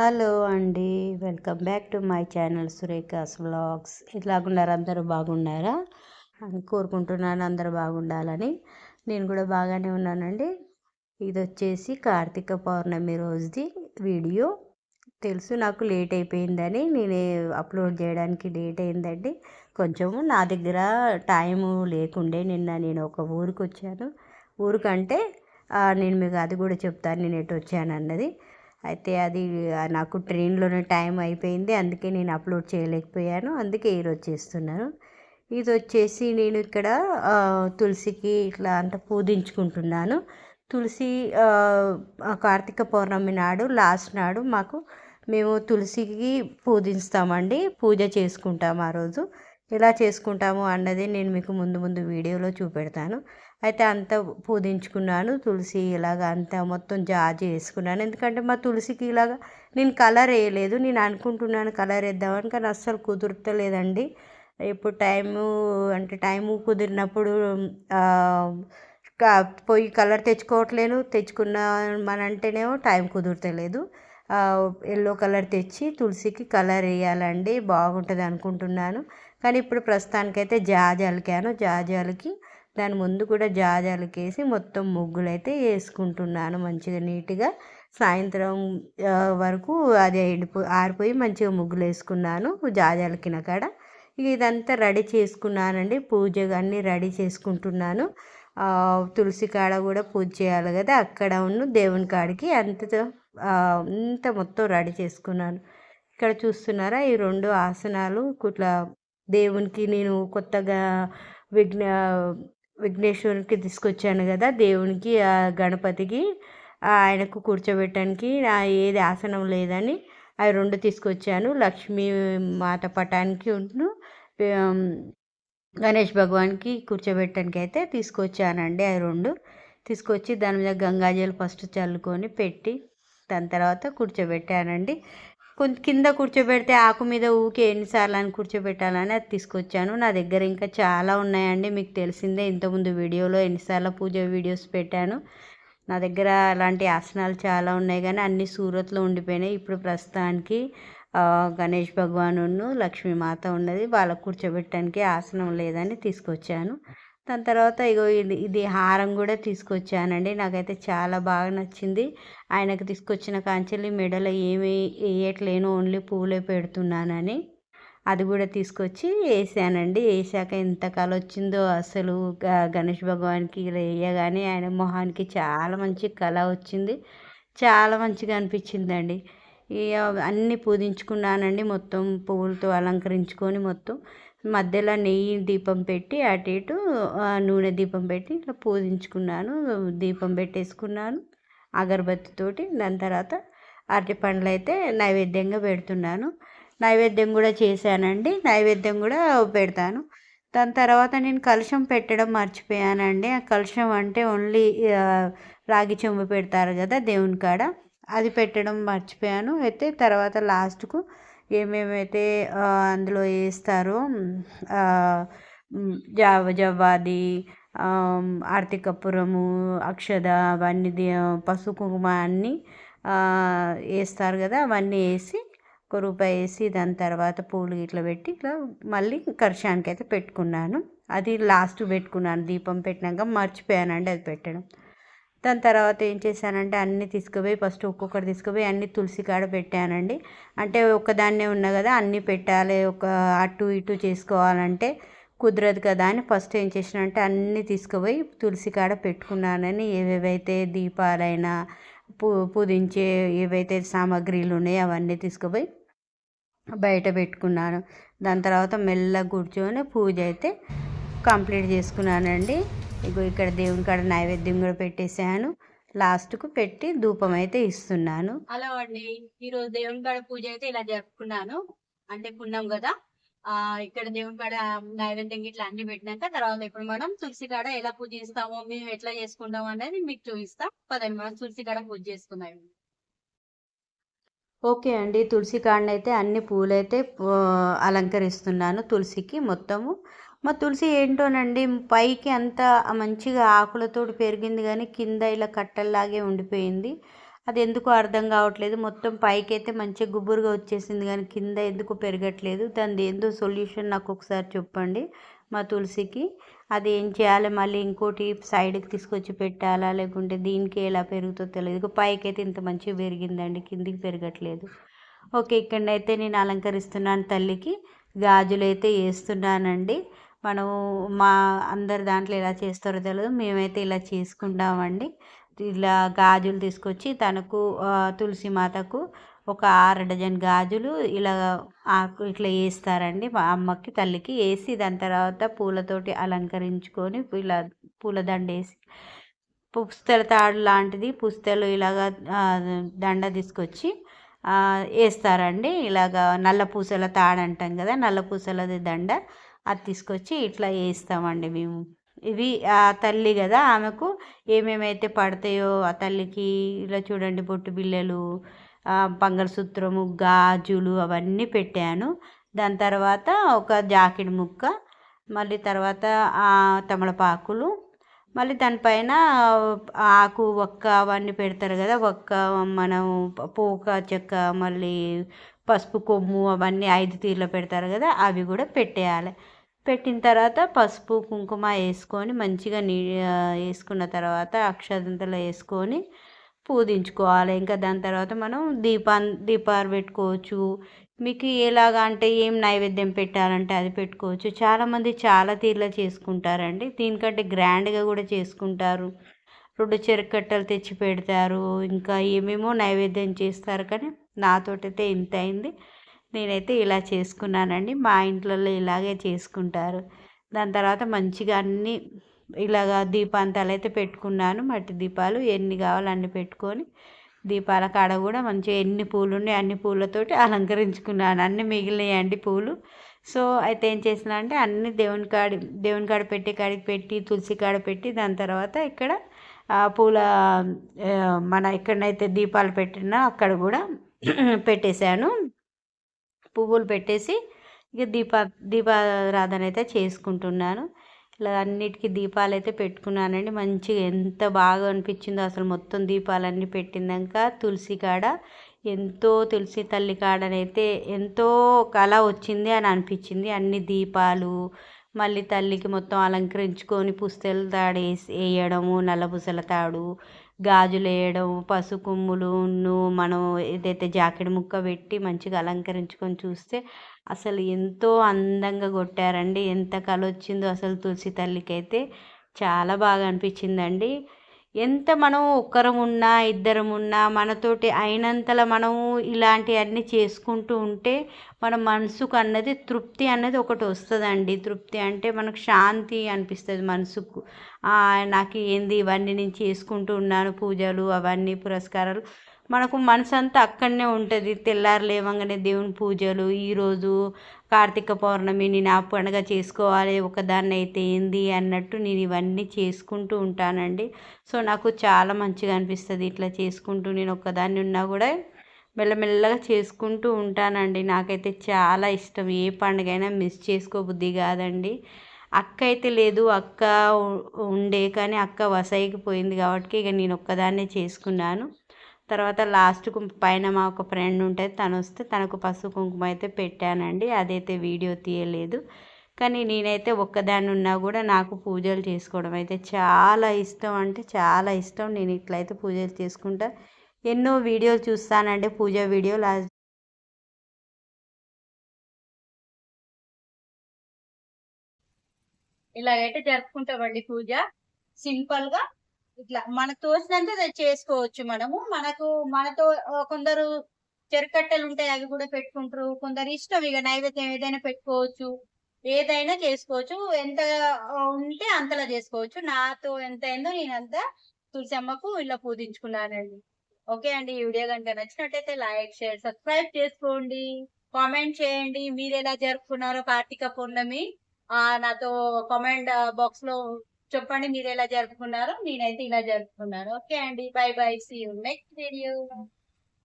Hello అండి. Welcome back to my channel Surekha's vlogs. ఎట్లాగున్నారు? అందరూ బాగున్నారా? అని కోరుకుంటున్నాను అందరూ బాగుండాలని. నేను కూడా బాగానే ఉన్నానండి. ఇది వచ్చేసి కార్తీక పౌర్ణమి రోజుది వీడియో. తెలుసు నాకు లేట్ అయిపోయిందని. నేను అప్లోడ్ చేయడానికి లేట్ అయిందండి. కొంచెము నా దగ్గర టైము లేకుండే నిన్న నేను ఒక ఊరికి వచ్చాను ఊరికంటే నేను మీకు అది కూడా చెప్తాను. నేను ఎటు వచ్చాను అన్నది అయితే అది నాకు ట్రైన్లోనే టైం అయిపోయింది. అందుకే నేను అప్లోడ్ చేయలేకపోయాను. అందుకే ఈరోజు చేస్తున్నాను. ఇది వచ్చేసి నేను ఇక్కడ తులసికి ఇట్లా అంత పూజించుకుంటున్నాను. తులసి కార్తీక పౌర్ణమి నాడు లాస్ట్ నాడు మాకు మేము తులసికి పూజిస్తామండి. పూజ చేసుకుంటాం ఆ రోజు. ఎలా చేసుకుంటాము అన్నది నేను మీకు ముందు ముందు వీడియోలో చూపెడతాను. అయితే అంతా పూజించుకున్నాను తులసి ఇలాగ అంతా మొత్తం జాజి వేసుకున్నాను. ఎందుకంటే మా తులసికి ఇలాగ నేను కలర్ వేయలేదు. నేను అనుకుంటున్నాను కలర్ వేద్దామని కానీ అస్సలు కుదురుతలేదండి. ఇప్పుడు టైము అంటే టైము కుదిరినప్పుడు పోయి కలర్ తెచ్చుకోవట్లేను తెచ్చుకున్నామనంటేనేమో టైం కుదురతలేదు. ఎల్లో కలర్ తెచ్చి తులసికి కలర్ వేయాలండి. బాగుంటుంది అనుకుంటున్నాను. కానీ ఇప్పుడు ప్రస్తుతానికైతే జాజి అలికాను. జాజి అలికి దాని ముందు కూడా జాజాలకేసి మొత్తం ముగ్గులు అయితే వేసుకుంటున్నాను మంచిగా నీట్గా. సాయంత్రం వరకు అది ఎండిపో ఆరిపోయి మంచిగా ముగ్గులు వేసుకున్నాను జాజాలకిన కాడ. ఇక ఇదంతా రెడీ చేసుకున్నానండి. పూజ అన్నీ రెడీ చేసుకుంటున్నాను. తులసి కాడ కూడా పూజ చేయాలి కదా అక్కడ ఉన్న దేవుని కాడికి అంత ఇంత అంత మొత్తం రెడీ చేసుకున్నాను. ఇక్కడ చూస్తున్నారా ఈ రెండు ఆసనాలు ఇట్లా దేవునికి నేను కొత్తగా విఘ్న విఘ్నేశ్వరునికి తీసుకొచ్చాను కదా దేవునికి గణపతికి ఆయనకు కూర్చోబెట్టడానికి నా ఏది ఆసనం లేదని అవి రెండు తీసుకొచ్చాను. లక్ష్మీ మాత పటానికి ఉంటు గణేష్ భగవాన్కి కూర్చోబెట్టడానికి అయితే తీసుకొచ్చానండి అవి రెండు. తీసుకొచ్చి దాని మీద గంగాజలు ఫస్ట్ చల్లుకొని పెట్టి దాని తర్వాత కూర్చోబెట్టానండి. కింద కూర్చోబెడితే ఆకు మీద ఊకే ఎన్నిసార్లు అని కూర్చోబెట్టాలని అది తీసుకొచ్చాను. నా దగ్గర ఇంకా చాలా ఉన్నాయండి మీకు తెలిసిందే. ఇంతకుముందు వీడియోలో ఎన్నిసార్లు పూజ వీడియోస్ పెట్టాను. నా దగ్గర అలాంటి ఆసనాలు చాలా ఉన్నాయి కానీ అన్ని సూరత్లో ఉండిపోయినాయి. ఇప్పుడు ప్రస్తుతానికి గణేష్ భగవాను లక్ష్మీమాత ఉన్నది. వాళ్ళకు కూర్చోబెట్టడానికి ఆసనం లేదని తీసుకొచ్చాను. దాని తర్వాత ఇగో ఇది ఇది హారం కూడా తీసుకొచ్చానండి. నాకైతే చాలా బాగా నచ్చింది. ఆయనకు తీసుకొచ్చిన కాంచెల్లి మెడలో ఏమి వేయట్లేను ఓన్లీ పూలే పెడుతున్నానని అది కూడా తీసుకొచ్చి వేసానండి. వేసాక ఎంత కళ వచ్చిందో అసలు గ- గణేష్ భగవాన్కి ఇలా వేయగానే ఆయన మొహానికి చాలా మంచి కళ వచ్చింది. చాలా మంచిగా అనిపించిందండి. ఇక అన్నీ పూజించుకున్నానండి మొత్తం పువ్వులతో అలంకరించుకొని మొత్తం. మధ్యలో నెయ్యి దీపం పెట్టి అటు ఇటు ఆ, నూనె దీపం పెట్టి ఇట్లా పూజించుకున్నాను దీపం పెట్టేసుకున్నాను అగరబత్తితోటి దాని తర్వాత అరటి పండ్లు అయితే నైవేద్యంగా పెడుతున్నాను. నైవేద్యం కూడా చేశానండి. నైవేద్యం కూడా పెడతాను. దాని తర్వాత నేను కలుషం పెట్టడం మర్చిపోయానండి. ఆ కలుషం అంటే ఓన్లీ రాగి చెంబు పెడతారు కదా దేవుని కాడ అది పెట్టడం మర్చిపోయాను. అయితే తర్వాత లాస్ట్కు ఏమేమైతే అందులో వేస్తారో జావ జవ్వాది ఆర్తికపురము అక్షద అవన్నీ పసుపు కుంకుమ అన్నీ వేస్తారు కదా అవన్నీ వేసి ఒక రూపాయి వేసి దాని తర్వాత పూలు ఇట్లా పెట్టి ఇట్లా మళ్ళీ కర్షానికి అయితే పెట్టుకున్నాను. అది లాస్ట్ పెట్టుకున్నాను దీపం పెట్టినాక మర్చిపోయానండి అది పెట్టడం. దాని తర్వాత ఏం చేశానంటే అన్నీ తీసుకుపోయి ఫస్ట్ ఒక్కొక్కటి తీసుకుపోయి అన్ని తులసి కాడ పెట్టానండి. అంటే ఒక్కదాన్నే ఉన్నా కదా అన్నీ పెట్టాలి ఒక అటు ఇటు చేసుకోవాలంటే కుదరదు కదా అని ఫస్ట్ ఏం చేసినంటే అన్నీ తీసుకుపోయి తులసి కాడ పెట్టుకున్నానని ఏవేవైతే దీపాలైనా పూ పూజించే ఏవైతే సామాగ్రిలు ఉన్నాయో అవన్నీ తీసుకుపోయి బయట పెట్టుకున్నాను. దాని తర్వాత మెల్లగా కూర్చొని పూజ అయితే కంప్లీట్ చేసుకున్నానండి. ఇగో ఇక్కడ దేవుని కాడ నైవేద్యం కూడా పెట్టేశాను. లాస్ట్కు పెట్టి ధూపం అయితే ఇస్తున్నాను. హలో అండి. ఈరోజు దేవుని కాడ పూజ అయితే ఇలా జరుపుకున్నాను. అంటే పుణ్యం కదా. ఆ ఇక్కడ దేవుని కాడ నైవేద్యం ఇట్లా అన్ని పెట్టినాక తర్వాత ఇప్పుడు మనం తులసి కాడ ఎలా పూజ చేస్తామో మేము ఎట్లా చేసుకుంటాం అనేది మీకు చూపిస్తాం. పదండి మనం తులసి కాడ పూజ చేసుకుందాం. ఓకే అండి. తులసి కాడనైతే అన్ని పూలైతే అలంకరిస్తున్నాను తులసికి మొత్తము. మా తులసి ఏంటోనండి? పైకి అంతా మంచిగా ఆకులతోటి పెరిగింది కానీ కింద ఇలా కట్టల్లాగే ఉండిపోయింది. అది ఎందుకు అర్థం కావట్లేదు. మొత్తం పైకి అయితే మంచిగా గుబురుగా వచ్చేసింది కానీ కింద ఎందుకు పెరగట్లేదు. దాని ఏందో సొల్యూషన్ నాకు ఒకసారి చెప్పండి మా తులసికి. అది ఏం చేయాలి? మళ్ళీ ఇంకోటి సైడ్కి తీసుకొచ్చి పెట్టాలా? లేకుంటే దీనికి ఎలా పెరుగుతుందో తెలియదు. పైకి అయితే ఇంత మంచిగా పెరిగిందండి. కిందికి పెరగట్లేదు. ఓకే ఇక్కడనైతే నేను అలంకరిస్తున్నాను తల్లికి. గాజులు అయితే వేస్తున్నానండి. మనం మా అందరి దాంట్లో ఎలా చేస్తారో తెలియదు మేమైతే ఇలా చేసుకుంటామండి. ఇలా గాజులు తీసుకొచ్చి తనకు తులసి మాతకు ఒక ఆరు డజన్ గాజులు ఇలా ఆకు ఇట్లా వేస్తారండి. మా అమ్మకి తల్లికి వేసి దాని తర్వాత పూలతోటి అలంకరించుకొని ఇలా పూలదండ వేసి పుస్తల తాడు లాంటిది పుస్తలు ఇలాగా దండ తీసుకొచ్చి వేస్తారండి. ఇలాగా నల్ల పూసల తాడు అంటాం కదా నల్ల పూసలది దండ. అది తీసుకొచ్చి ఇట్లా వేస్తామండి మేము. ఇవి ఆ తల్లి కదా ఆమెకు ఏమేమైతే పడతాయో ఆ తల్లికి ఇలా చూడండి బొట్టు బిళ్ళలు పంగళసూత్రము గాజులు అవన్నీ పెట్టాను. దాని తర్వాత ఒక జాకెట్ ముక్క మళ్ళీ తర్వాత ఆ తమలపాకులు మళ్ళీ దానిపైన ఆకు ఒక్క అవన్నీ పెడతారు కదా ఒక్క మనం పోక చెక్క మళ్ళీ పసుపు కొమ్ము అవన్నీ ఐదు తీర్లు పెడతారు కదా అవి కూడా పెట్టేయాలి. పెట్టిన తర్వాత పసుపు కుంకుమ వేసుకొని మంచిగా నీ వేసుకున్న తర్వాత అక్షదంతలు వేసుకొని పూజించుకోవాలి ఇంకా దాని తర్వాత మనం దీపాన్ దీపాలు పెట్టుకోవచ్చు. మీకు ఎలాగా అంటే ఏం నైవేద్యం పెట్టాలంటే అది పెట్టుకోవచ్చు. చాలామంది చాలా తీర్లా చేసుకుంటారండి. దీనికంటే గ్రాండ్గా కూడా చేసుకుంటారు. రెండు చెరకట్టలు తెచ్చి పెడతారు. ఇంకా ఏమేమో నైవేద్యం చేస్తారు కానీ నాతోటైతే ఇంత అయింది. నేనైతే ఇలా చేసుకున్నానండి. మా ఇంట్లో ఇలాగే చేసుకుంటారు. దాని తర్వాత మంచిగా అన్నీ ఇలాగా దీపాంతాలు అయితే పెట్టుకున్నాను. మట్టి దీపాలు ఎన్ని కావాలో అన్ని పెట్టుకొని దీపాల కాడ కూడా మంచిగా ఎన్ని పూలు ఉన్నాయి అన్ని పూలతోటి అలంకరించుకున్నాను. అన్ని మిగిలినాయండి పూలు. సో అయితే ఏం చేసిన అంటే అన్ని దేవుని కాడి దేవుని కాడ పెట్టి కాడికి పెట్టి తులసి కాడ పెట్టి దాని తర్వాత ఇక్కడ ఆ పూల మన ఎక్కడనైతే దీపాలు పెట్టినా అక్కడ కూడా పెట్టేశాను. పువ్వులు పెట్టేసి ఇక దీప దీపారాధన అయితే చేసుకుంటున్నాను. ఇలా అన్నిటికీ దీపాలు అయితే పెట్టుకున్నానండి. మంచిగా ఎంత బాగా అనిపించిందో అసలు మొత్తం దీపాలన్నీ పెట్టినాక తులసి కాడ ఎంతో తులసి తల్లి కాడనైతే ఎంతో కళ వచ్చింది అని అనిపించింది. అన్ని దీపాలు మళ్ళీ తల్లికి మొత్తం అలంకరించుకొని పుస్తెల తాడు వేసి వేయడము నల్లబుసల తాడు గాజులు వేయడం పసుపు కొమ్ములు మనం ఏదైతే జాకెట్ ముక్క పెట్టి మంచిగా అలంకరించుకొని చూస్తే అసలు ఎంతో అందంగా కొట్టారండి. ఎంత కళ వచ్చిందో అసలు తులసి తల్లికి అయితే చాలా బాగా అనిపించిందండి. ఎంత మనం ఒక్కరం ఉన్నా ఇద్దరం ఉన్నా మనతోటి అయినంతలా మనము ఇలాంటివన్నీ చేసుకుంటూ ఉంటే మన మనసుకు అన్నది తృప్తి అన్నది ఒకటి వస్తుందండి. తృప్తి అంటే మనకు శాంతి అనిపిస్తుంది మనసుకు. నాకు ఏంది ఇవన్నీ నేను చేసుకుంటూ ఉన్నాను పూజలు అవన్నీ పురస్కారాలు. మనకు మనసు అంతా అక్కడనే ఉంటుంది. తెల్లారు లేవంగానే దేవుని పూజలు ఈరోజు కార్తీక పౌర్ణమి నేను ఆ పండుగ చేసుకోవాలి ఒకదాన్ని అయితే ఏంది అన్నట్టు నేను ఇవన్నీ చేసుకుంటూ ఉంటానండి. సో నాకు చాలా మంచిగా అనిపిస్తుంది ఇట్లా చేసుకుంటూ నేను ఒక్కదాన్ని ఉన్నా కూడా మెల్లమెల్లగా చేసుకుంటూ ఉంటానండి. నాకైతే చాలా ఇష్టం. ఏ పండుగ అయినా మిస్ చేసుకోబుద్ధి కాదండి. అక్క అయితే లేదు అక్క ఉండే కానీ అక్క వసైకి పోయింది కాబట్టి ఇక నేను ఒక్కదాన్నే చేసుకున్నాను. తర్వాత లాస్ట్కు పైన మా ఒక ఫ్రెండ్ ఉంటుంది తను వస్తే తనకు పసుపు కుంకుమ అయితే పెట్టానండి. అదైతే వీడియో తీయలేదు. కానీ నేనైతే ఒక్కదాన్ని ఉన్నా కూడా నాకు పూజలు చేసుకోవడం అయితే చాలా ఇష్టం అంటే చాలా ఇష్టం. నేను ఇట్లయితే పూజలు చేసుకుంటా. ఎన్నో వీడియోలు చూస్తానండి పూజ వీడియోలు. లాస్ట్ ఇలాగైతే జరుపుకుంటామండి పూజ. సింపుల్గా ఇట్లా మనకు తోచినంత చేసుకోవచ్చు మనము. మనకు మనతో కొందరు చెరుకట్టెలు ఉంటాయి అవి కూడా పెట్టుకుంటారు. కొందరు ఇష్టం ఇక నైవేద్యం ఏదైనా పెట్టుకోవచ్చు. ఏదైనా చేసుకోవచ్చు. ఎంత ఉంటే అంతలా చేసుకోవచ్చు. నాతో ఎంత అయిందో నేను అంత తులసమ్మకు ఇలా పూజించుకున్నానండి. ఓకే అండి. ఈ వీడియో కనుక నచ్చినట్టయితే లైక్ షేర్ సబ్స్క్రైబ్ చేసుకోండి. కామెంట్ చేయండి. మీరు ఎలా జరుపుకున్నారో కార్తీక పౌర్ణమి ఆ నాతో కామెంట్ బాక్స్లో చెప్పండి మీరు ఎలా జరుపుకున్నారో నేనైతే ఇలా జరుపుకున్నాను. ఓకే అండి bye bye see you next video